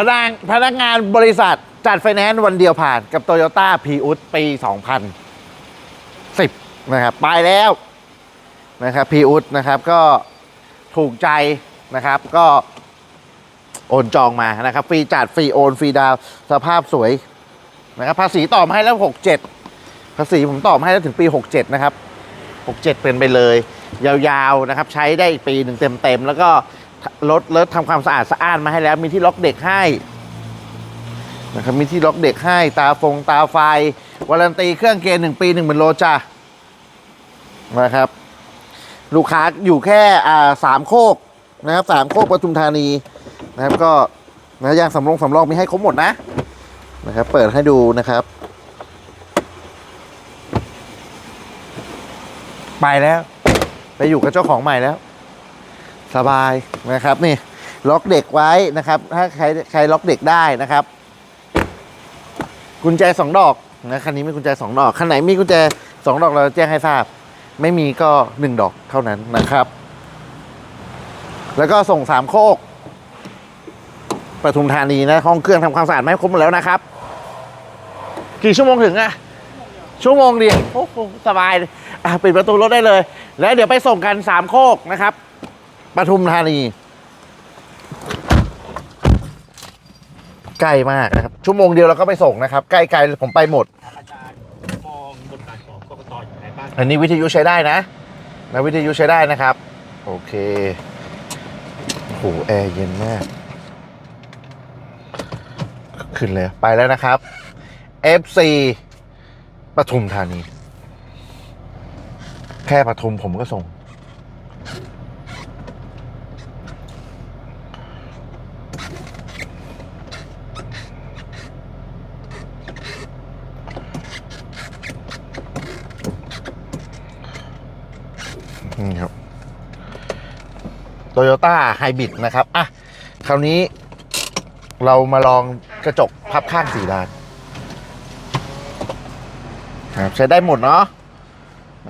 พนักพนักงานบริษัทจัดไฟแนนซ์วันเดียวผ่านกับโตโยต้าพีอุสปี 2010 นะครับไปแล้วนะครับพีอุสนะครับก็ถูกใจนะครับก็โอนจองมานะครับฟรีจัดฟรีโอนฟรีดาวสภาพสวยนะครับภาษีต่อมาให้แล้ว 67 ภาษีผมต่อมาให้แล้วถึงปี 67 นะครับ 67 เป็นไปเลย ยาวๆนะครับ ใช้ได้อีกปีหนึ่งเต็มๆแล้วก็ ลดลดทำความสะอาดสะอ้านมาให้แล้ว มีที่ล็อกเด็กให้นะครับมีที่ล็อกเด็กให้ตาฟงตาไฟวารันตีเครื่องเกณฑ์หนึ่งปีหนึ่งหมื่นโลจ้านะครับ ลูกค้าอยู่แค่อ่าสามโคกนะครับสามโคกปทุมธานีนะครับก็นะยางสำรองสำรองมีให้ครบหมดนะนะครับ เปิดให้ดูนะครับ ไปแล้ว ไปอยู่กับเจ้าของใหม่แล้ว สบายนะครับนี่ล็อกเด็กไว้นะครับ ถ้าใครใครล็อกเด็กได้นะครับ กุญแจสองดอกนะคันนี้มีกุญแจสองดอกคันไหนมีกุญแจสองดอกเราแจ้งให้ทราบ ไม่มีก็หนึ่งดอกเท่านั้นนะครับ แล้วก็ส่งสามโคกปทุมธานีนะห้องเครื่องทำความสะอาดไม่ครบหมดแล้วนะครับ กี่ชั่วโมงถึงอะชั่วโมงเดียวโอ้โหสบายเลยอะปิดประตูรถได้เลย แล้วเดี๋ยวไปส่งกันสามโคกนะครับ ปทุมธานี ใกล้มากนะครับ ชั่วโมงเดียวเราก็ไปส่งนะครับ ใกล้ๆผมไปหมด อาจารย์มองบทบาทของกกตอย่างไรบ้างอันนี้วิทยุใช้ได้นะนะวิทยุใช้ได้นะครับ โอเคโอ้โหแอร์เย็นมาก ขึ้นเลยไปแล้วนะครับ FC ปทุมธานี แค่ปทุมผมก็ส่ง โตโยต้าไฮบริดนะครับอะคราวนี้เรามาลองกระจกพับข้างสี่ด้านครับใช้ได้หมดเนาะ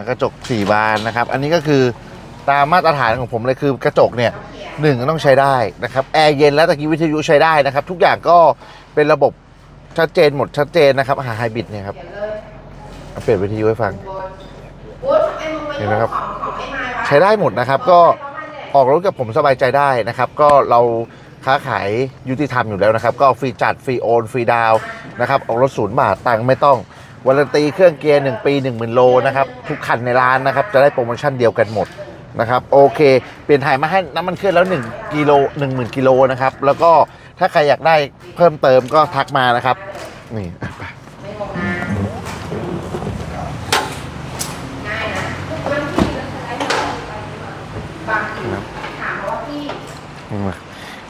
กระจกสี่บานนะครับ อันนี้ก็คือตามมาตรฐานของผมเลยคือกระจกเนี่ยหนึ่งต้องใช้ได้นะครับแอร์เย็นและตะกี้วิทยุใช้ได้นะครับ ทุกอย่างก็เป็นระบบชัดเจนหมดชัดเจนนะครับหาไฮบริดเนี่ยครับเปลี่ยนวิทยุให้ฟังเห็นไหมครับ ใช้ได้หมดนะครับก็ ออกรถกับผมสบายใจได้นะครับ ก็เราค้าขายยุติธรรมอยู่แล้วนะครับ ก็ฟรีจัดฟรีโอนฟรีดาวนะครับออกรถศูนย์บาทตังค์ไม่ต้องวารันตีเครื่องเกียร์ 1 ปี 1 0,000 โลนะครับ ทุกคันในร้านนะครับ จะได้โปรโมชั่นเดียวกันหมดนะครับ โอเค เปลี่ยนถ่ายมาให้น้ำมันเครื่องแล้ว 1กิโล10,000 กิโลนะครับ แล้วก็ถ้าใครอยากได้เพิ่มเติมก็ทักมานะครับ นี่อะไป อืม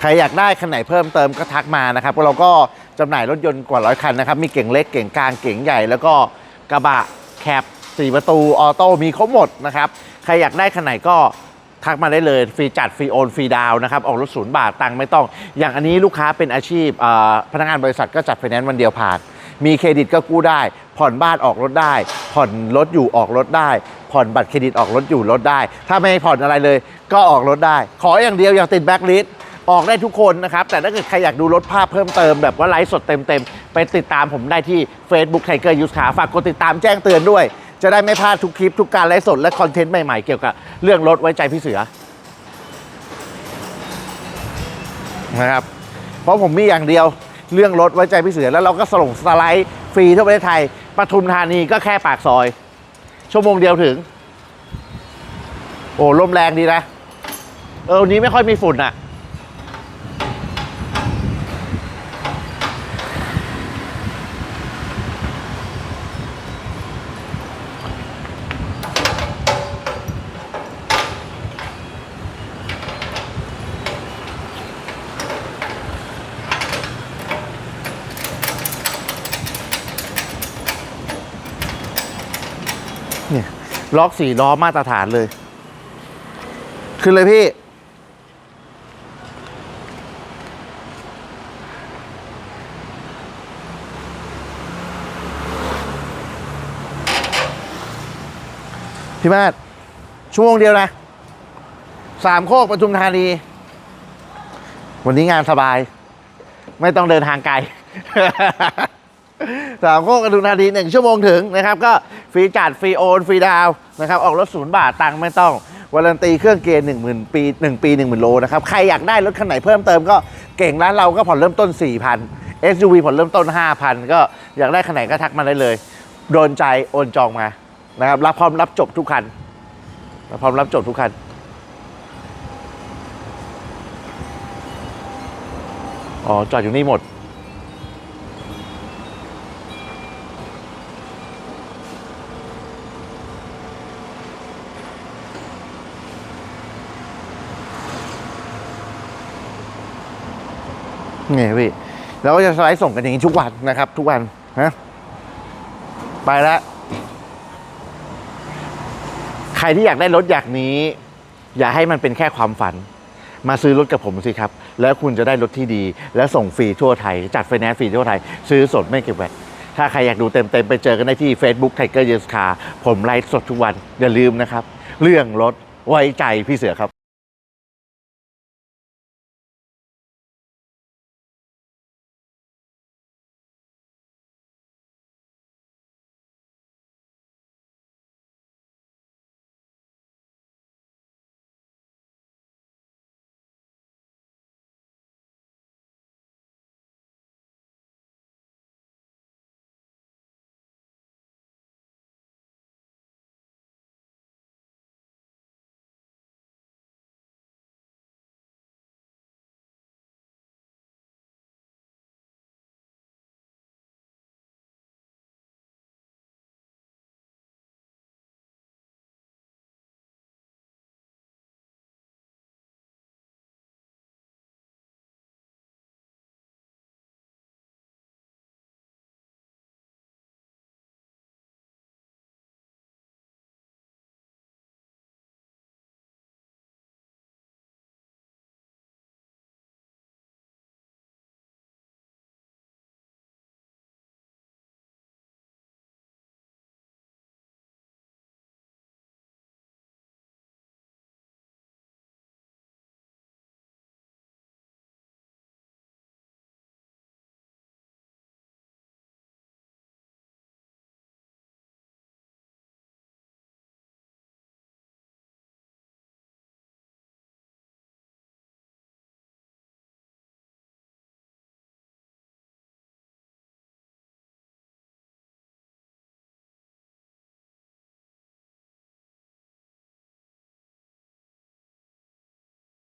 ใครอยากได้คันไหนเพิ่มเติมก็ทักมานะครับเราก็จำหน่ายรถยนต์กว่าร้อยคันนะครับ มีเก่งเล็กเก่งกลางเก่งใหญ่ แล้วก็กระบะแคปสี่ประตูออโต้มีครบหมดนะครับ ใครอยากได้คันไหนก็ทักมาได้เลยฟรีจัดฟรีโอนฟรีดาวนะครับ ออกรถศูนย์บาทตังค์ไม่ต้อง อย่างอันนี้ลูกค้าเป็นอาชีพพนักงานบริษัทก็จัดไฟแนนซ์วันเดียวผ่าน มีเครดิตก็กู้ได้ ผ่อนบ้านออกรถได้ ผ่อนรถอยู่ออกรถได้ ผ่อนบัตรเครดิตออกรถอยู่รถได้ ถ้าไม่ผ่อนอะไรเลย ก็ออกรถได้ ขออย่างเดียวอย่าติดแบ็คลิสต์ออกได้ทุกคนนะครับ แต่ถ้าเกิดใครอยากดูรถภาพเพิ่มเติมแบบว่าไลฟ์สดเต็มๆ ไปติดตามผมได้ที่ Facebook Tiger Use Car ฝากกดติดตามแจ้งเตือนด้วย จะได้ไม่พลาดทุกคลิปทุกการไลฟ์สดและคอนเทนต์ใหม่ๆ เกี่ยวกับเรื่องรถไว้ใจพี่เสือนะครับเพราะผมมีอย่างเดียวเรื่องรถไว้ใจพี่เสือแล้วเราก็ส่งสไลด์ฟรีทั่วประเทศไทยปทุมธานีก็แค่ปากซอย ชั่วโมงเดียวถึง โอ้ลมแรงดีนะ เออวันนี้ไม่ค่อยมีฝุ่นอะเล็อกสี่ล้อมาตรฐานเลย ขึ้นเลยพี่ พี่มาศชั่วโมงเดียวนะสามโคกปทุมธานี วันนี้งานสบาย ไม่ต้องเดินทางไกลสามโคกกระดุนนาทีหนึ่งชั่วโมงถึงนะครับ ก็ ฟรีจัดฟรีโอน ฟรีดาวนะครับ ออกรถศูนย์บาทตังค์ไม่ต้องวารันตีเครื่องเกียร์หนึ่งหมื่นปีหนึ่งปีหนึ่งหมื่นโลนะครับ ใครอยากได้รถคันไหนเพิ่มเติมก็เก่งร้านเราก็ผ่อนเริ่มต้น 4,000 SUV ผ่อนเริ่มต้น 5,000 ก็อยากได้คันไหนก็ทักมาได้เลย โดนใจโอนจองมานะครับรับพร้อมรับจบทุกคันรับพร้อมรับจบทุกคันอ๋อจอดอยู่นี่หมด ไงพี่เราก็จะสไลด์ส่งกันอย่างนี้ทุกวันนะครับ ทุกวันฮะไปแล้ว ใครที่อยากได้รถอย่ากนี้ อย่าให้มันเป็นแค่ความฝัน มาซื้อรถกับผมสิครับ แล้วคุณจะได้รถที่ดี และส่งฟรีทั่วไทย จัดไฟแนนซ์ฟรีทั่วไทย ซื้อสดไม่เก็บแวตถ้าใครอยากดูเต็มๆ ไปเจอกันได้ที่ Facebook Tiger Yes Car ผมไลฟ์สดทุกวัน อย่าลืมนะครับ เรื่องรถไว้ใจพี่เสือครับ